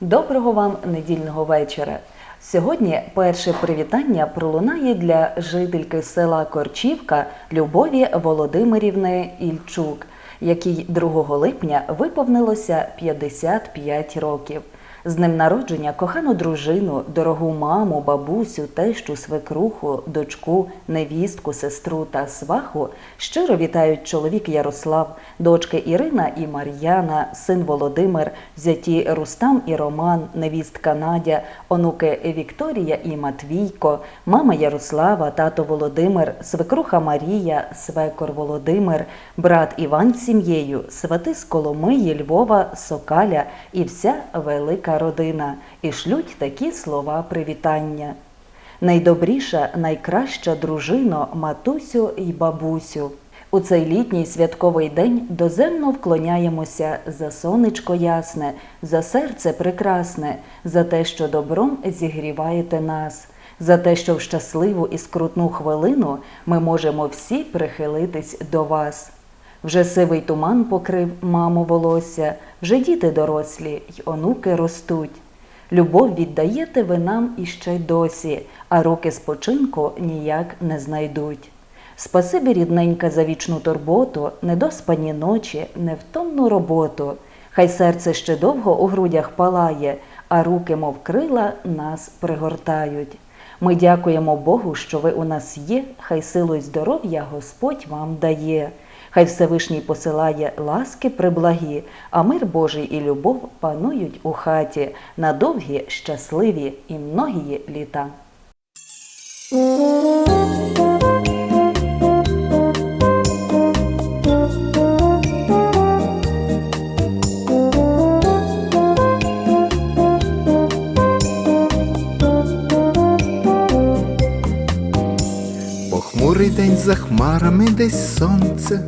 Доброго вам недільного вечора. Сьогодні перше привітання пролунає для жительки села Корчівка Любові Володимирівни Ільчук, якій 2 липня виповнилося 55 років. З ним народження кохану дружину, дорогу маму, бабусю, тещу, свекруху, дочку, невістку, сестру та сваху. Щиро вітають чоловік Ярослав, дочки Ірина і Мар'яна, син Володимир, зяті Рустам і Роман, невістка Надя, онуки Вікторія і Матвійко, мама Ярослава, тато Володимир, свекруха Марія, свекор Володимир, брат Іван з сім'єю, свати з Коломиї, Львова, Сокаля і вся велика родина. І шлють такі слова привітання. Найдобріша, найкраща дружино, матусю й бабусю. У цей літній святковий день доземно вклоняємося за сонечко ясне, за серце прекрасне, за те, що добром зігріваєте нас, за те, що в щасливу і скрутну хвилину ми можемо всі прихилитись до вас. Вже сивий туман покрив маму волосся, вже діти дорослі й онуки ростуть. Любов віддаєте ви нам іще й досі, а роки спочинку ніяк не знайдуть. Спасибі, рідненька, за вічну турботу, недоспані ночі, невтомну роботу. Хай серце ще довго у грудях палає, а руки, мов крила, нас пригортають. Ми дякуємо Богу, що ви у нас є, хай силу й здоров'я Господь вам дає. Хай Всевишній посилає ласки приблагі, а мир Божий і любов панують у хаті на довгі, щасливі і многії літа. Похмурий день за хмарами десь сонце,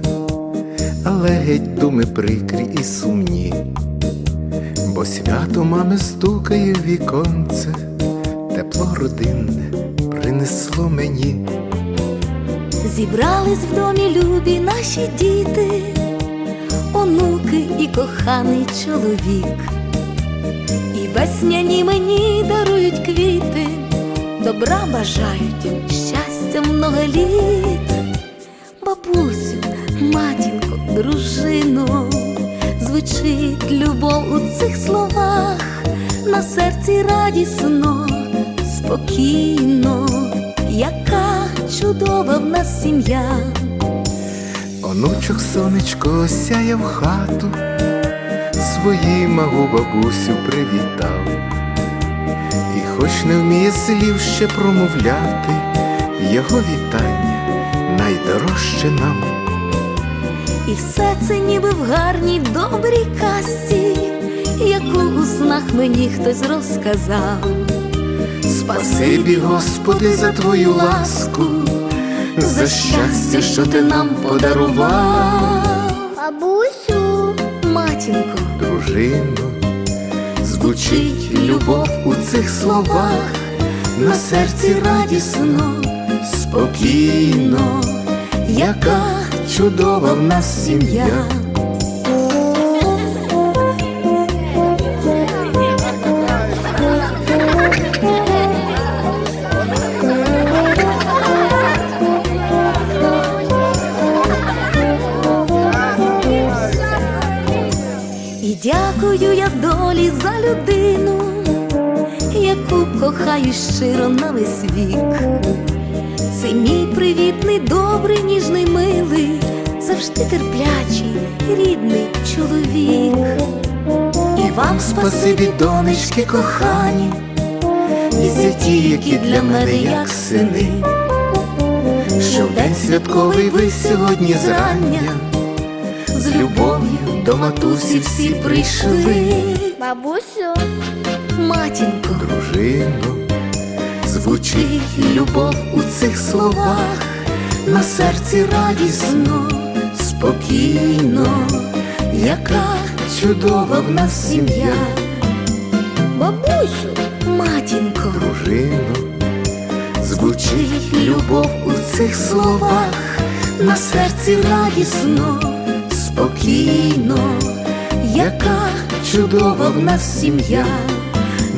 але геть думи прикрі і сумні, бо свято мами стукає в віконце, тепло родинне принесло мені. Зібрались в домі любі наші діти, онуки і коханий чоловік, і весняні мені дарують квіти, добра бажають, щастя много літ, бабусю, матінко, дружино, звучить любов у цих словах, на серці радісно, спокійно, яка чудова в нас сім'я. Онучок сонечко осяє в хату, свої магу бабусю привітав, і хоч не вміє слів ще промовляти, його вітання найдорожче нам. І все це ніби в гарній добрій казці, яку у снах мені хтось розказав. Спасибі, Господи, за твою ласку, за щастя, що ти нам подарував, Бабусю, матінко, дружино, звучить любов у цих словах, на серці радісно, спокійно, яка чудова в нас сім'я. і дякую я долі за людину, яку кохаю щиро на весь вік. Це мій привітний, добрий, ніжний, милий, завжди терплячий, рідний чоловік. І вам Спасибі, донечки кохані, і зяті, які для мене як сини, що в день святковий ви сьогодні зрання, з любов'ю до матусі всі прийшли, Бабусю, матінко, дружино, звучить любов у цих словах, на серці радісно, спокійно, яка чудова в нас сім'я. бабусю, матінко, дружино, звучить любов у цих словах, на серці радісно, спокійно, яка чудова в нас сім'я,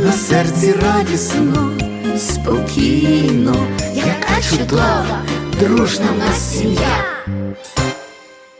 на серці радісно, спокійно, яка чудова, дружна в нас сім'я.